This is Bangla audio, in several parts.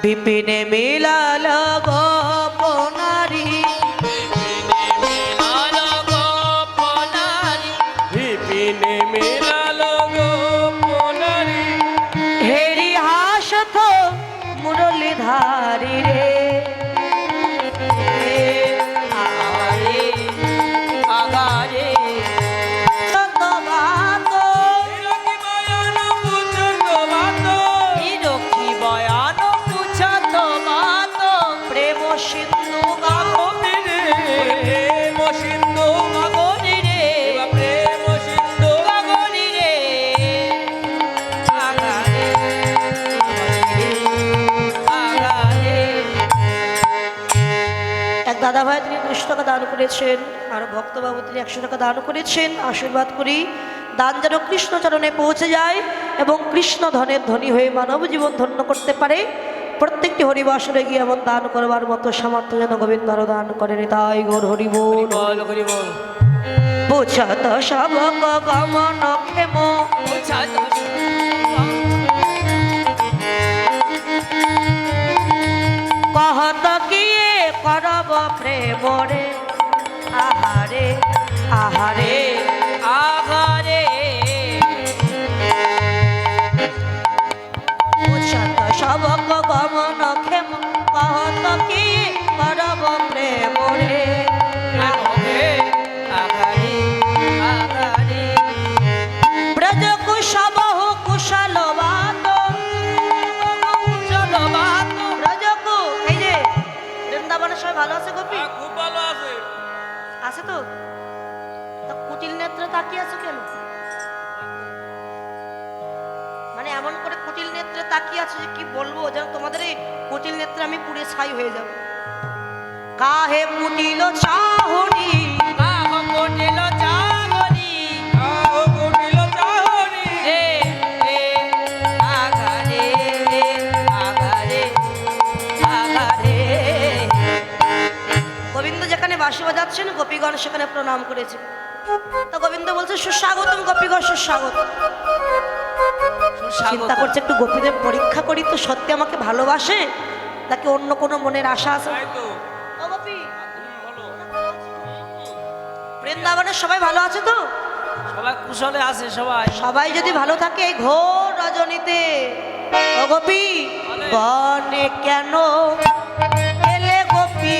विपिन मिला लगो। এক দাদা ভাই তিনি দুশো টাকা দান করেছেন আর ভক্তবাবু তিনি একশো টাকা দান করেছেন। আশীর্বাদ করি দান যেন কৃষ্ণচরণে পৌঁছে যায় এবং কৃষ্ণ ধনের ধনী হয়ে মানব জীবন ধন্য করতে পারে। প্রত্যেকটি হরিবাসরে গিয়ে এমন দান করবার মতো সামর্থ্য যেন গোবিন্দ আরও দান করেন তাই গোর হরি বল বল করি বল বুঝত সবক গমন ক্ষেম। কহত কিয়ে প্রেমরে আহারে আহারে আহারে। বুঝত সবক গমন ক্ষেম কহত কি করব প্রেম আছো যে কি বলব? যেন তোমাদের এই কুটিল নেত্রে আমি পুড়ে ছাই হয়ে যাব। কাহে কুটিল চাহনি কাহ কুটিল চাহনি চাহনি। রে রে আগারে রে আগারে আগারে। গোবিন্দ যেখানে বাঁশি বাজাচ্ছেন গোপীগণ সেখানে প্রণাম করেছে। তো গোবিন্দ বলছে সুস্বাগতম গোপীগণ সুস্বাগত চিন্তা করছে একটু গোপীদের পরীক্ষা করি তো সত্যি আমাকে ভালোবাসে? নাকি অন্য কোনো মনের আশা আছে? বৃন্দাবনের সবাই ভালো আছে তো? সবাই কুশলে আছে সবাই। সবাই যদি ভালো থাকে এই ঘোর রজনীতে। গোপী বনে কেন এলে গোপী?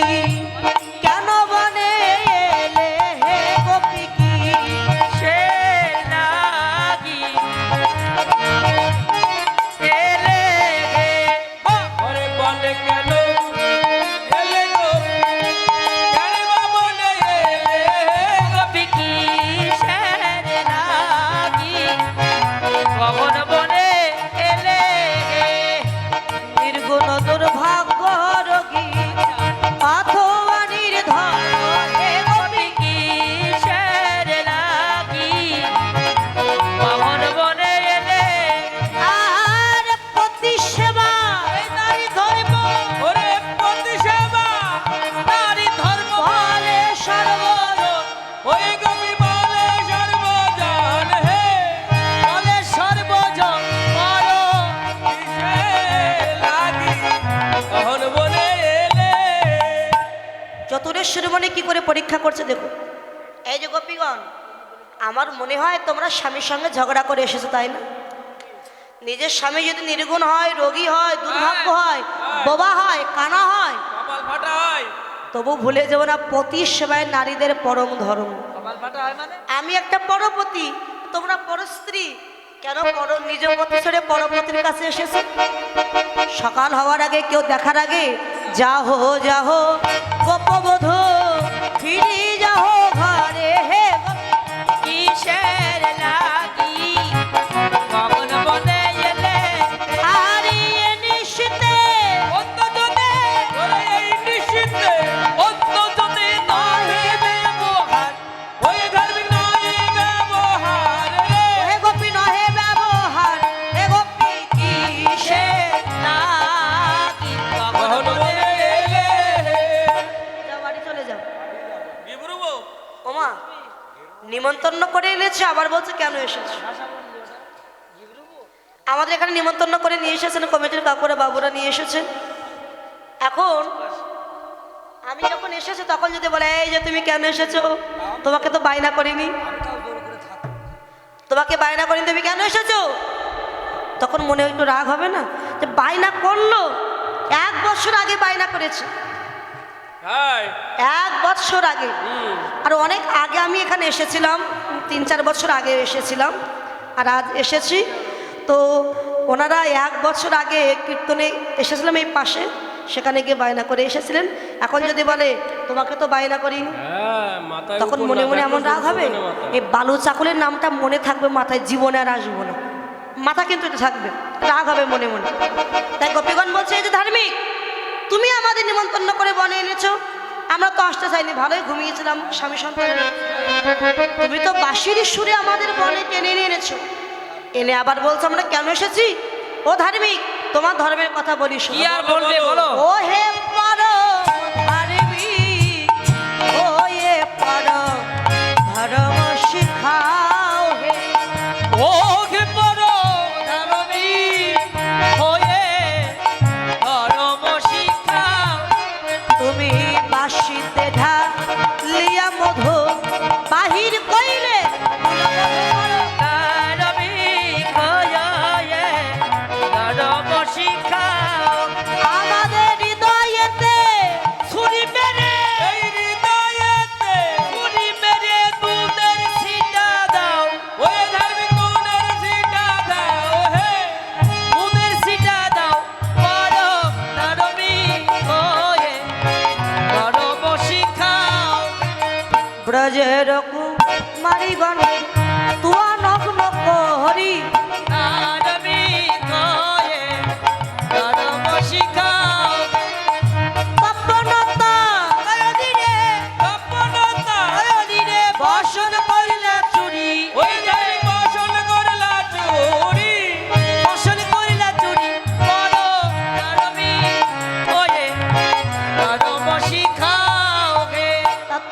মনে হয় তোমরা স্বামীর সঙ্গে ঝগড়া করে এসেছ তাই না? নিজের স্বামী যদি নির্গুণ হয় রোগী হয় দুর্ভাগ্য হয় বোবা হয় কানা হয় তবু ভুলে যাব না পতি সেবায় নারীদের পরম ধর্ম। মানে? আমি একটা পরপতি তোমরা পরস্ত্রী। কেন পর নিজ পতি ছেড়ে পরপতির কাছে এসেছে? সকাল হওয়ার আগে কেউ দেখার আগে যাহো যাহো গোপবোধ ফিরি নিমন্ত্রণ করে এনেছে, আবার বলছে, কেন এসেছে? আমাদের এখানে নিমন্ত্রণ করে নিয়ে এসেছেন, কমিটির কাকুরা, বাবুরা নিয়ে এসেছেন এখন আমি যখন এসেছি, তখন যদি বলে, এই যে তুমি কেন এসেছ? তোমাকে তো বায়না করিনি। তোমাকে বায়না করিনি, তুমি কেন এসেছ? তখন মনে একটু রাগ হবে না? যে বায়না করল, এক বছর আগে বায়না করেছে। এক বছর আগে। আর অনেক আগে আমি এখানে এসেছিলাম তিন চার বছর আগে এসেছিলাম। আর আজ এসেছি। তো ওনারা এক বছর আগে কীর্তনে এসেছিলাম এই পাশে সেখানে গিয়ে বায়না করে এসেছিলেন। এখন যদি বলে তোমাকে তো বায়না করিনি হ্যাঁ তখন মনে মনে এমন রাগ হবে? এই বালু চাকলের নামটা মনে থাকবে মাথায় জীবনে আর আসব না। মাথা কিন্তু এটা থাকবে। রাগ হবে মনে মনে। তাই গোপীগণ বলছে এই যে ধার্মিক তুমি আমাদের নিমন্ত্রণ করে বনে এনেছো? আমরা তো আসতে চাইনি ভালোই ঘুমিয়েছিলাম স্বামী সন্তান তুমি তো বাঁশির সুরে আমাদের বনে টেনে নিয়ে এনেছো। এনে আবার বলছো আমরা কেন এসেছি? ও ধার্মিক তোমার ধর্মের কথা বলিস কি আর বলবে বলো? ও হে কুমারীগণ তুয়া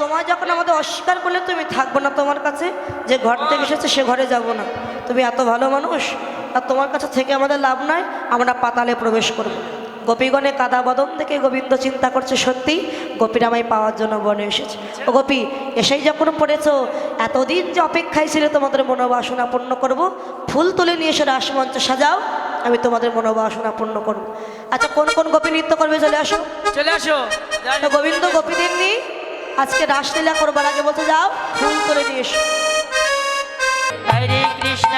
তোমার যখন আমাদের অস্বীকার করলে তুমি থাকব না তোমার কাছে যে ঘর থেকে এসেছে সে ঘরে যাব না। তুমি এত ভালো মানুষ আর তোমার কাছে থেকে আমাদের লাভ নাই আমরা পাতালে প্রবেশ করব। গোপীগণে কাদা বদন থেকে গোবিন্দ চিন্তা করছে সত্যি? গোপীর আমায় পাওয়ার জন্য বনে এসেছে। ও গোপী এসেই যখন পড়েছো এতদিন যে অপেক্ষায় ছিল তোমাদের মনোবাসনা পূর্ণ করব ফুল তুলে নিয়ে এসে রাসমঞ্চ সাজাও আমি তোমাদের মনোবাসনা পূর্ণ করব। আচ্ছা কোন কোন গোপী নৃত্য করবে? চলে আসো। চলে আসো। গোবিন্দ গোপীদের নিয়ে আজকে রাসলীলা করবার আগে বলতে যাও ভুল করে এসো। হরে কৃষ্ণ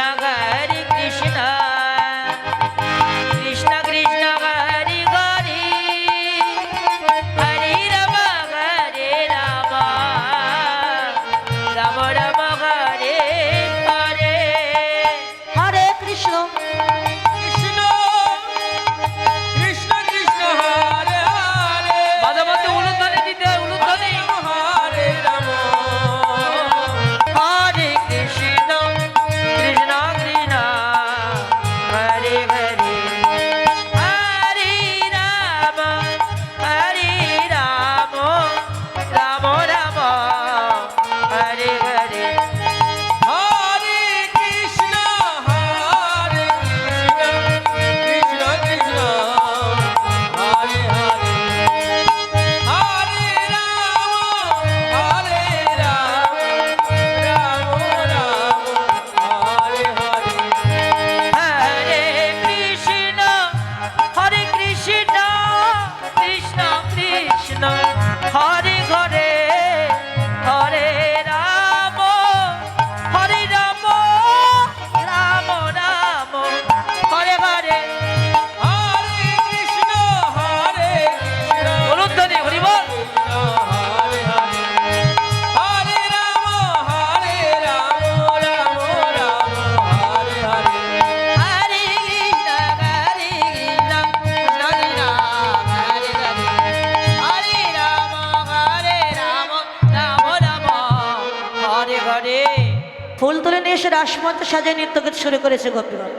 নিয়ে সাজায় নৃত্য গীত শুরু করেছে গোপীগণ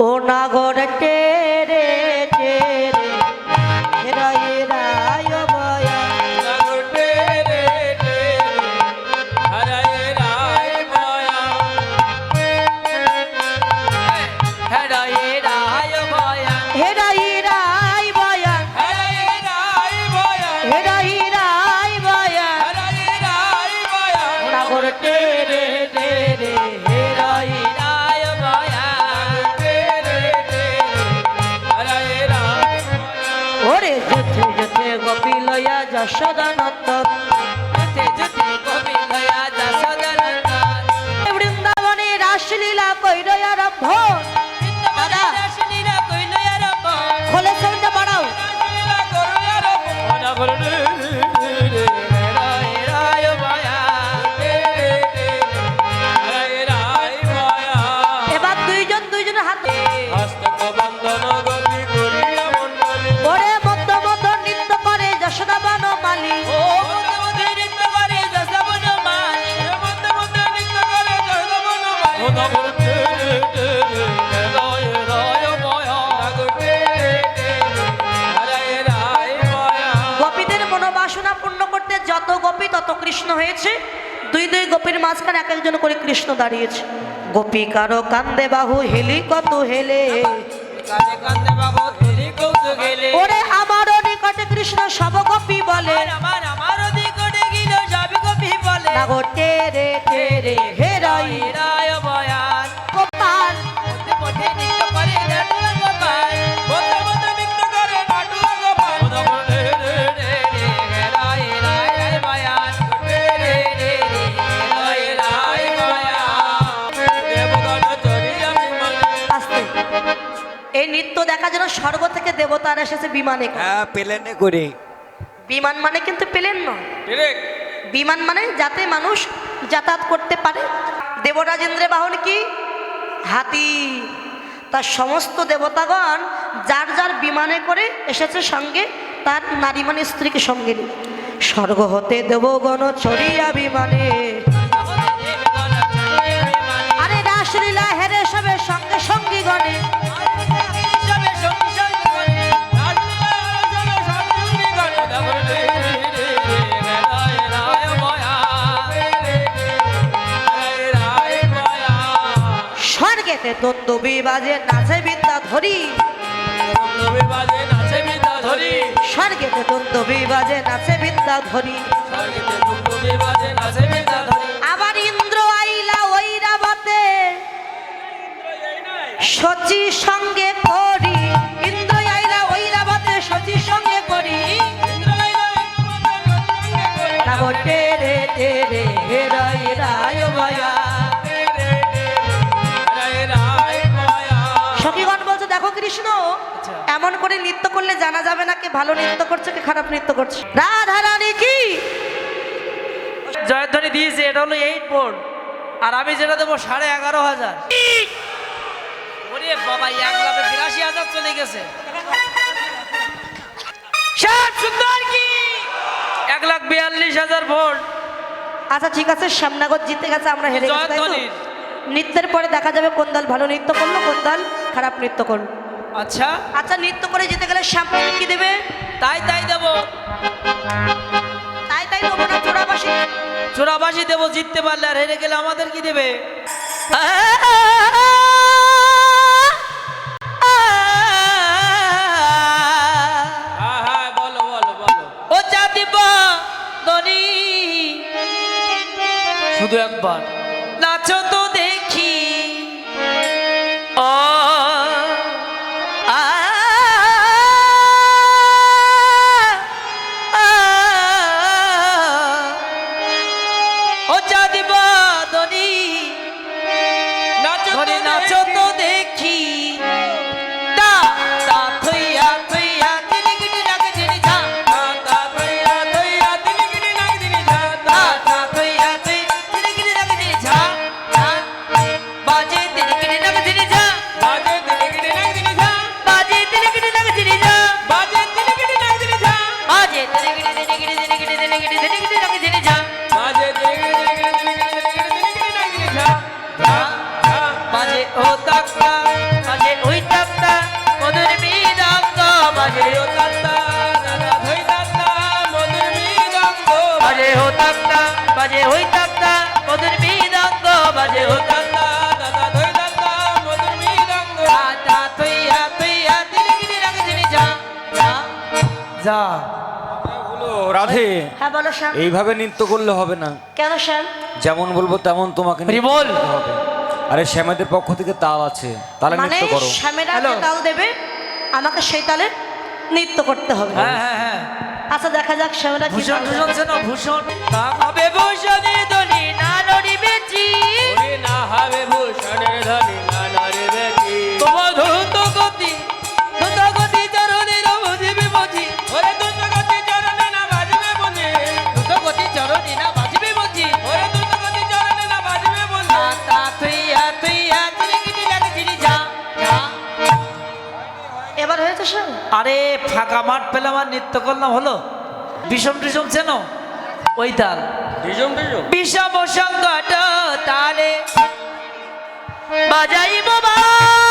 ও নাগর মনা গোপী তত কৃষ্ণ হয়েছে। দুই দুই গোপীর মাঝখানে এক একজন করে কৃষ্ণ দাঁড়িয়েছে। গোপী কারও কান্দে বাহু হেলি কত হেলে। ওরে আমারও নিকটে কৃষ্ণ সব গোপী বলে। আমার আমার দিকটে গিল সবই কপি বলে। রে টেরে দেখা যেন স্বর্গ থেকে দেবতার এসেছে বিমানে করে। হ্যাঁ প্লেনে করে। বিমান মানে কিন্তু পেলেন নয় বিমান মানে যাতে মানুষ যাতায়াত করতে পারে। দেবরাজেন্দ্রের বাহন কি? হাতি। তার সমস্ত দেবতাগণ যার যার বিমানে করে এসেছে সঙ্গে তার নারী মানে স্ত্রীকে সঙ্গে নিয়ে। স্বর্গ হতে দেবগণ ছড়িয়া বিমানে। আরে রাসলীলা হেরে সবে সঙ্গে সঙ্গী গণে। স্বর্গেতে দন্দবি বাজে নাচে বিদ্যা ধরি। স্বর্গেতে দন্দবি বাজে নাচে বিদ্যা ধরি। আবার ইন্দ্র আইলা ঐরাবতে। সচি সঙ্গে করি। ইন্দ্র আইলা ঐরাবতে সচি সঙ্গে করি। কৃষ্ণ এমন করে নৃত্য করলে জানা যাবে না কে ভালো নৃত্য করছে কে খারাপ নৃত্য করছে। রাধা রানী কি? জয়ধ্বনি দিয়েছে এটা হলো এইট বোর্ড আর আমি যেটা দেবো সাড়ে এগারো হাজার। ওরে বাবা এক বিরাশি হাজার চলে গেছে। শ্যাম সুন্দর কি? এক লাখ বিয়াল্লিশ হাজার ভোট। আচ্ছা ঠিক আছে শ্যামনগর জিতে গেছে আমরা হেরে গেছি নৃত্যের পরে দেখা যাবে কোন দল ভালো নৃত্য করল কোন দল খারাপ নৃত্য করল। আচ্ছা। আচ্ছা নৃত্য করে যেতে গেলে শ্যাম্পেন কি দেবে? তাই তাই দেবো। তাই তাই দেবো না চোরাবাসী চোরাবাসী দেবো জিততে পারলে আর হেরে গেলে আমাদের কি দেবে? বলো বলো বলো। ও জাতি দনি শুধু একবার। নাচো তো। যা যা। যা। হলো রাধে। হ্যাঁ বলো এইভাবে নৃত্য করলে হবে না। কেন শ্যাম? যেমন বলব তেমন তোমাকে বল। হবে। আরে শ্যামাদের পক্ষ থেকে তাল আছে তালে মানে নৃত্য করো। শ্যামেরা যে তাল দেবে আমাকে সেই তালে নৃত্য করতে হবে। হ্যাঁ হ্যাঁ হ্যাঁ। আচ্ছা দেখা যাক শ্যামেরা কি ভূষণ ভূষণ। যেন ভূষণ। তা হবে ভূষণে দলি না নড়িবে জি ওরে না হবে ভূষণের ধনী আরে ফাঁকা মাঠ পেলাম আর নৃত্য করলাম হলো? বিষম টিষম চেন? ওই তাল। বিষম বিজম বিষম সংকট তালে। বাজাইব বাসি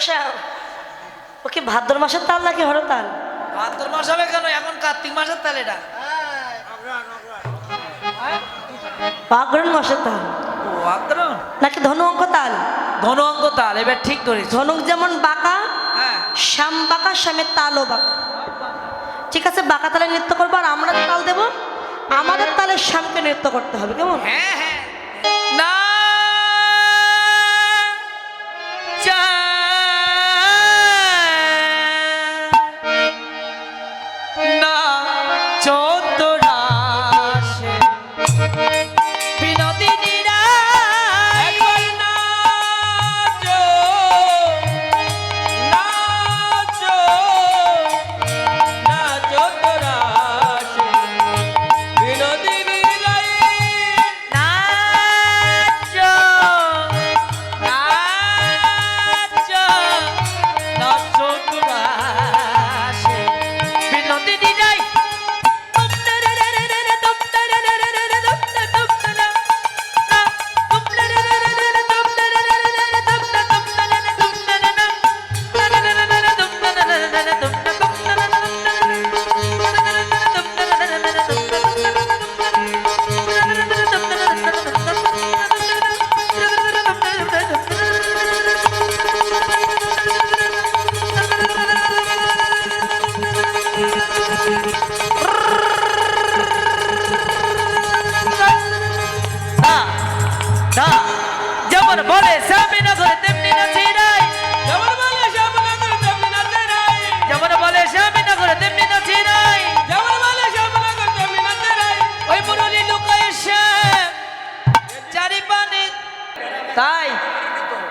ও শ্যাম ও কি ভাদ্র মাসের তাল নাকি হর তাল ভাদ্র মাস হবে কেন? এখন কার্তিক মাসের তাল এটা। অগ্রহণ মাসের তাল। ও ভাদ্র নাকি ধনু অঙ্ক তাল? ধনু অঙ্ক তাল এবার ঠিক ধরেছ। ধনুক যেমন বাঁকা হ্যাঁ। শ্যাম বাঁকা শ্যামের তালও বাঁকা। ঠিক আছে বাঁকা তালে নৃত্য করব আর আমরা তাল দেবো। আমাদের তালে শ্যামকে নৃত্য করতে হবে কেমন? হ্যাঁ হ্যাঁ।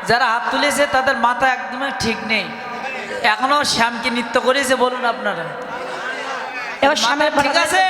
যারা হাত তুলেছে তাদের মাথা একদমই ঠিক নেই। এখনও শ্যামকে নৃত্য করেছে বলুন আপনারা। এবার ঠিক আছে?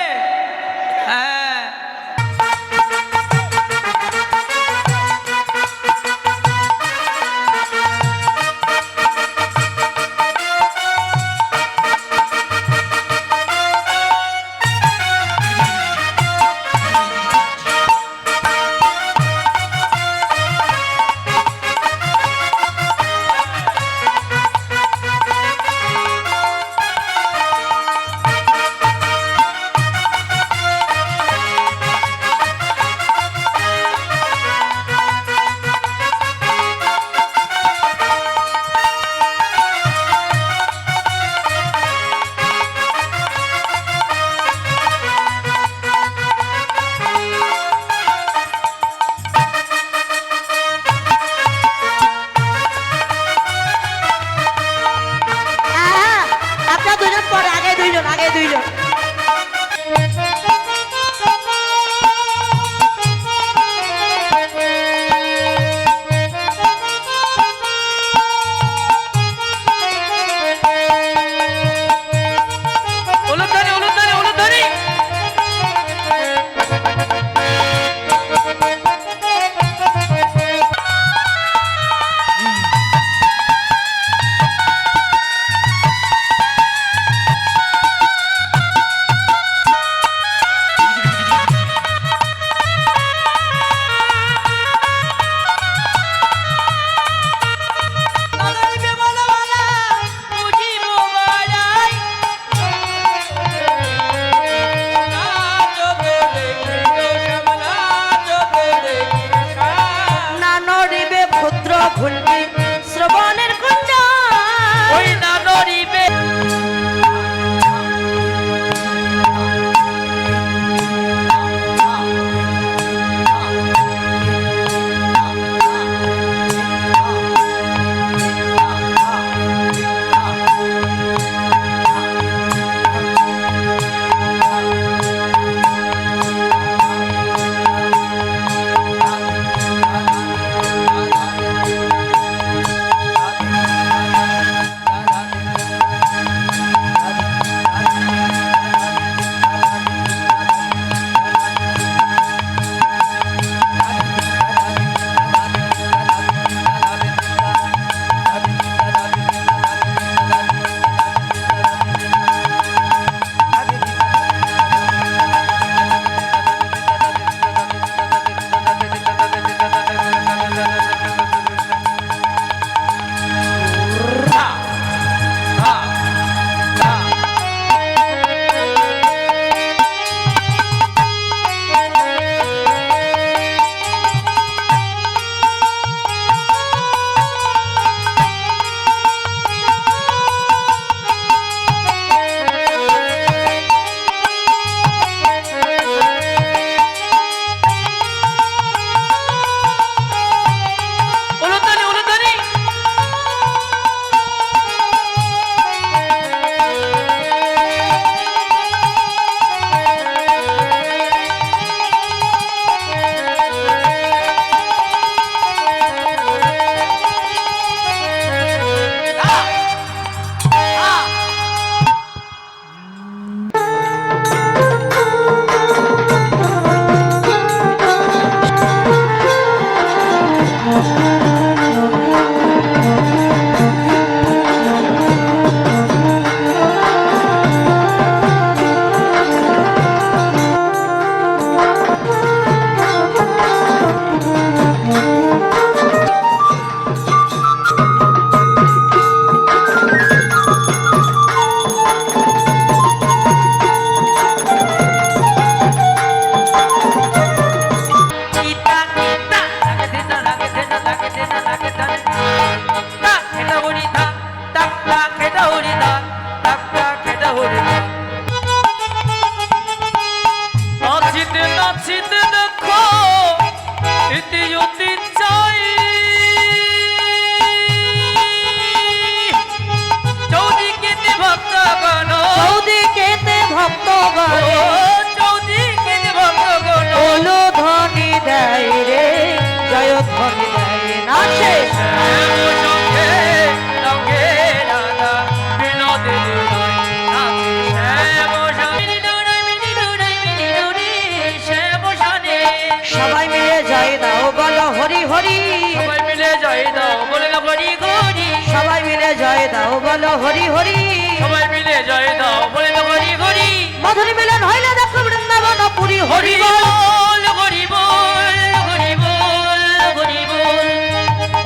হরি হরি। সবাই মিলে জয় দাও বলে না হরি হরি। মধুর মিলন হইলে দেখো বৃন্দাবন পুরী হরি বল। বল হরি বল হরি বল হরি বল।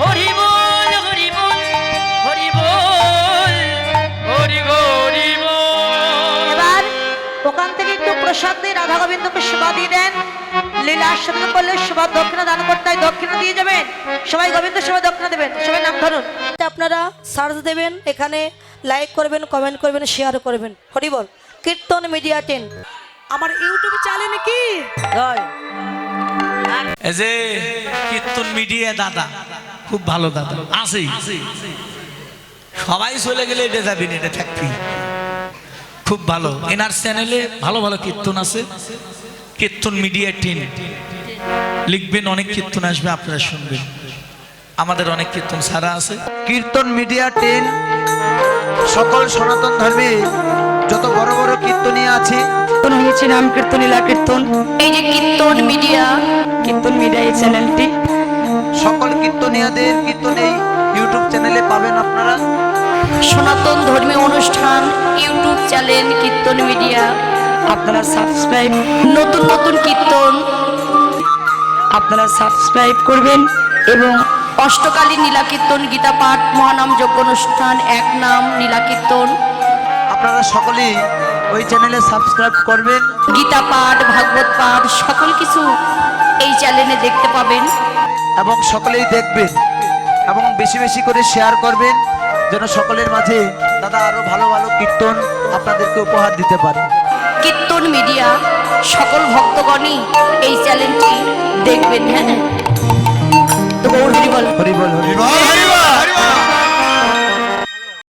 হরি বল হরি বল হরি বল হরি হরি বল। এবার ওখান থেকে একটু প্রসাদ দিয়ে রাধা গোবিন্দকে সেবা দিয়ে দেন। লীলা আস্বাদন করলে সেবা দক্ষিণা দান করতে হয় দক্ষিণা দিয়ে যাবেন। সবাই গোবিন্দ সেবা দক্ষিণা দেবেন। সবাই নাম ধরুন। আপনারা সার্চ দেবেন এখানে লাইক করবেন কমেন্ট করবেন শেয়ার করবেন। Hari Bol Kirtan media ten. আমার ইউটিউব চ্যানেল কি? জয়। এই যে কীর্তন মিডিয়া দাদা খুব ভালো দাদা। আছে। সবাই চলে গেলে এটা যাবি না এটা থাকবি খুব ভালো। এনার চ্যানেলে ভালো ভালো কীর্তন আছে। কীর্তন মিডিয়া টিন লিখবেন অনেক কীর্তন আসবে আপনারা শুনবেন। আমাদের অনেক কীর্তন সারা আছে। কীর্তন মিডিয়া টেন সকল সনাতন ধর্মে যত বড় বড় কীর্তনীয় আছে। কীর্তন হয়েছে নাম কীর্তন লীলা কীর্তন। এই যে কীর্তন মিডিয়া। কীর্তন মিডিয়া এই চ্যানেলটি। সকল কীর্তনীয়দের কীর্তন এই ইউটিউব চ্যানেলে পাবেন আপনারা। সনাতন ধর্মীয় অনুষ্ঠান ইউটিউব চ্যানেল কীর্তন মিডিয়া। আপনারা সাবস্ক্রাইব নতুন নতুন কীর্তন আপনারা সাবস্ক্রাইব করবেন এবং অষ্টকালী নীলা কীর্তন গীতা পাঠ মহানাম যোগ্য অনুষ্ঠান এক নাম নীলা কীর্তন আপনারা সকলেই ওই চ্যানেলে সাবস্ক্রাইব করবেন। গীতা পাঠ ভাগবত পাঠ সকল কিছু এই চ্যানেলে দেখতে পাবেন। এবং সকলেই দেখবেন এবং বেশি বেশি করে শেয়ার করবেন যেন সকলের মাঝে দাদা আরও ভালো ভালো কীর্তন আপনাদেরকে উপহার দিতে পারে। কীর্তন মিডিয়া সকল ভক্তগণই এই চ্যানেলটি দেখবেন হ্যাঁ তো গৌর হরিবল হরিবল হরি বল হরি বল।